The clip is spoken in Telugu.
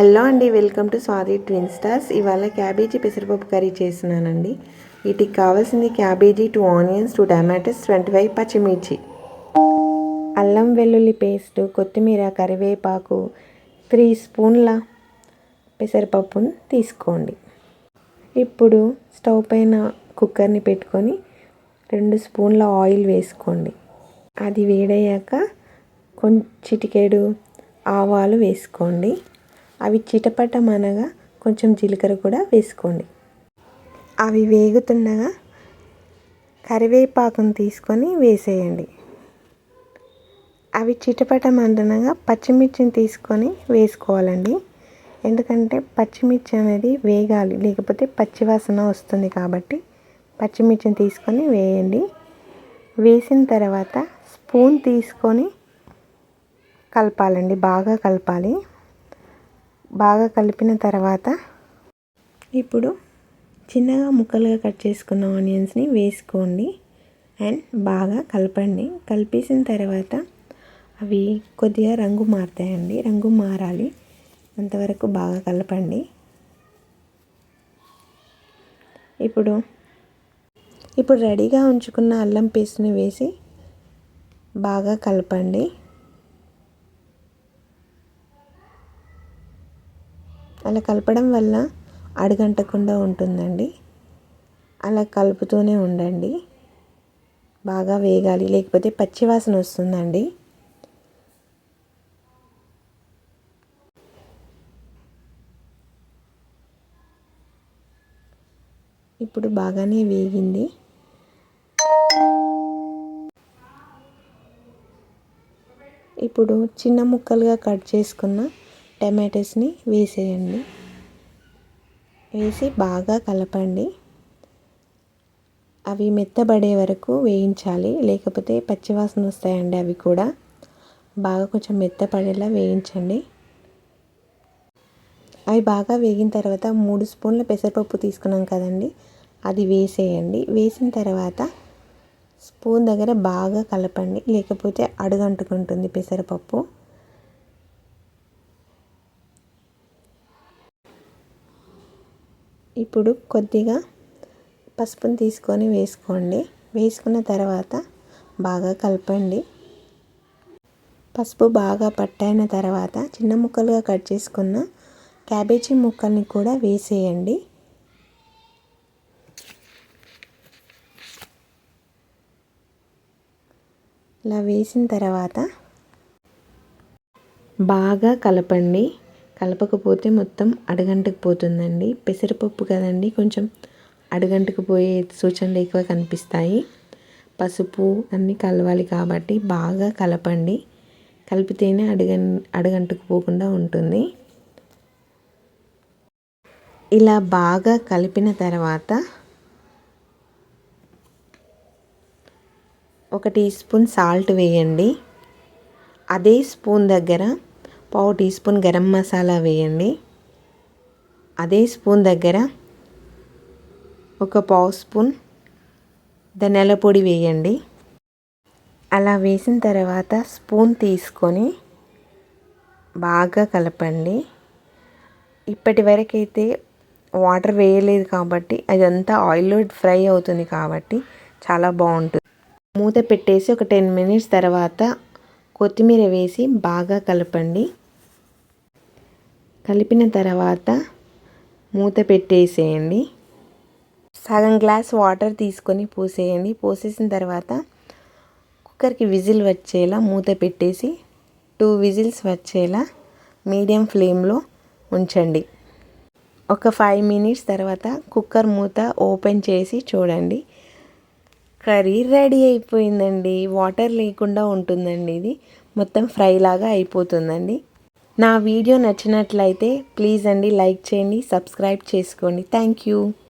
హలో అండి welcome to Swathi twin stars ఇవాళ క్యాబేజీ పెసరపప్పు కర్రీ చేస్తున్నానండి. వీటికి కావాల్సింది cabbage two onions two tomatoes twenty five పచ్చిమిర్చి. అల్లం వెల్లుల్లి పేస్ట్ కొత్తిమీర కరివేపాకు త్రీ స్పూన్ల పెసరపప్పును తీసుకోండి. ఇప్పుడు స్టవ్ పైన కుక్కర్ని పెట్టుకొని రెండు స్పూన్ల ఆయిల్ వేసుకోండి. అది వేడయ్యాక కొంచెం చిటికేడు ఆవాలు వేసుకోండి. అవి చిటపటమనగా కొంచెం జీలకర్ర కూడా వేసుకోండి. అవి వేగుతుండగా కరివేపాకును తీసుకొని వేసేయండి. అవి చిటపటమనగా పచ్చిమిర్చిని తీసుకొని వేసుకోవాలండి. ఎందుకంటే పచ్చిమిర్చి అనేది వేగాలి లేకపోతే పచ్చివాసన వస్తుంది కాబట్టి పచ్చిమిర్చిని తీసుకొని వేయండి. వేసిన తర్వాత స్పూన్ తీసుకొని కలపాలండి బాగా కలపాలి. బాగా కలిపిన తర్వాత ఇప్పుడు చిన్నగా ముక్కలుగా కట్ చేసుకున్న ఆనియన్స్ని వేసుకోండి అండ్ బాగా కలపండి. కలిపేసిన తర్వాత అవి కొద్దిగా రంగు మారుతాయండి. రంగు మారాలి. అంతవరకు బాగా కలపండి. ఇప్పుడు ఇప్పుడు రెడీగా ఉంచుకున్న అల్లం పేస్ట్ని వేసి బాగా కలపండి. అలా కలపడం వల్ల అడుగంటకుండా ఉంటుందండి. అలా కలుపుతూనే ఉండండి. బాగా వేగాలి. లేకపోతే పచ్చివాసన వస్తుందండి. ఇప్పుడు బాగానే వేగింది. ఇప్పుడు చిన్న ముక్కలుగా కట్ చేసుకున్న టమాటోస్ని వేసేయండి. వేసి బాగా కలపండి. అవి మెత్తబడే వరకు వేయించాలి. లేకపోతే పచ్చివాసన వస్తాయండి అవి కూడా. బాగా కొంచెం మెత్తపడేలా వేయించండి. అవి బాగా వేగిన తర్వాత మూడు స్పూన్ల పెసరపప్పు తీసుకున్నాం కదండి. అది వేసేయండి. వేసిన తర్వాత స్పూన్ దగ్గర బాగా కలపండి. లేకపోతే అడుగంటుకుంటుంది పెసరపప్పు. ఇప్పుడు కొద్దిగా పసుపుని తీసుకొని వేసుకోండి. వేసుకున్న తర్వాత బాగా కలపండి. పసుపు బాగా పట్టైన తర్వాత చిన్న ముక్కలుగా కట్ చేసుకున్న క్యాబేజీ ముక్కల్ని కూడా వేసేయండి. ఇలా వేసిన తర్వాత బాగా కలపండి. కలపకపోతే మొత్తం అడగంటకు పోతుందండి. పెసరపప్పు కదండి కొంచెం అడగంటకు పోయే సూచనలు ఎక్కువ కనిపిస్తాయి. పసుపు అన్నీ కలవాలి కాబట్టి బాగా కలపండి. కలిపితేనే అడగన్ అడగంటకు పోకుండా ఉంటుంది. ఇలా బాగా కలిపిన తర్వాత ఒక టీ స్పూన్ సాల్ట్ వేయండి. అదే స్పూన్ దగ్గర పావు టీ స్పూన్ గరం మసాలా వేయండి. అదే స్పూన్ దగ్గర ఒక పావు స్పూన్ ధనియాల పొడి వేయండి. అలా వేసిన తర్వాత స్పూన్ తీసుకొని బాగా కలపండి. ఇప్పటి వరకైతే వాటర్ వేయలేదు కాబట్టి అదంతా ఆయిల్లో ఫ్రై అవుతుంది కాబట్టి చాలా బాగుంటుంది. మూత పెట్టేసి ఒక టెన్ మినిట్స్ తర్వాత కొత్తిమీర వేసి బాగా కలపండి. కలిపిన తర్వాత మూత పెట్టేసేయండి. సగం గ్లాస్ వాటర్ తీసుకొని పోసేయండి. పోసేసిన తర్వాత కుక్కర్కి విజిల్ వచ్చేలా మూత పెట్టేసి టూ విజిల్స్ వచ్చేలా మీడియం ఫ్లేమ్లో ఉంచండి. ఒక ఫైవ్ మినిట్స్ తర్వాత కుక్కర్ మూత ఓపెన్ చేసి చూడండి. కర్రీ రెడీ అయిపోయిందండి. వాటర్ లేకుండా ఉంటుందండి ఇది. మొత్తం ఫ్రై లాగా అయిపోతుందండి. నా వీడియో నచ్చినట్లయితే ప్లీజ్ అండి లైక్ చేయండి సబ్స్క్రైబ్ చేసుకోండి. Thank you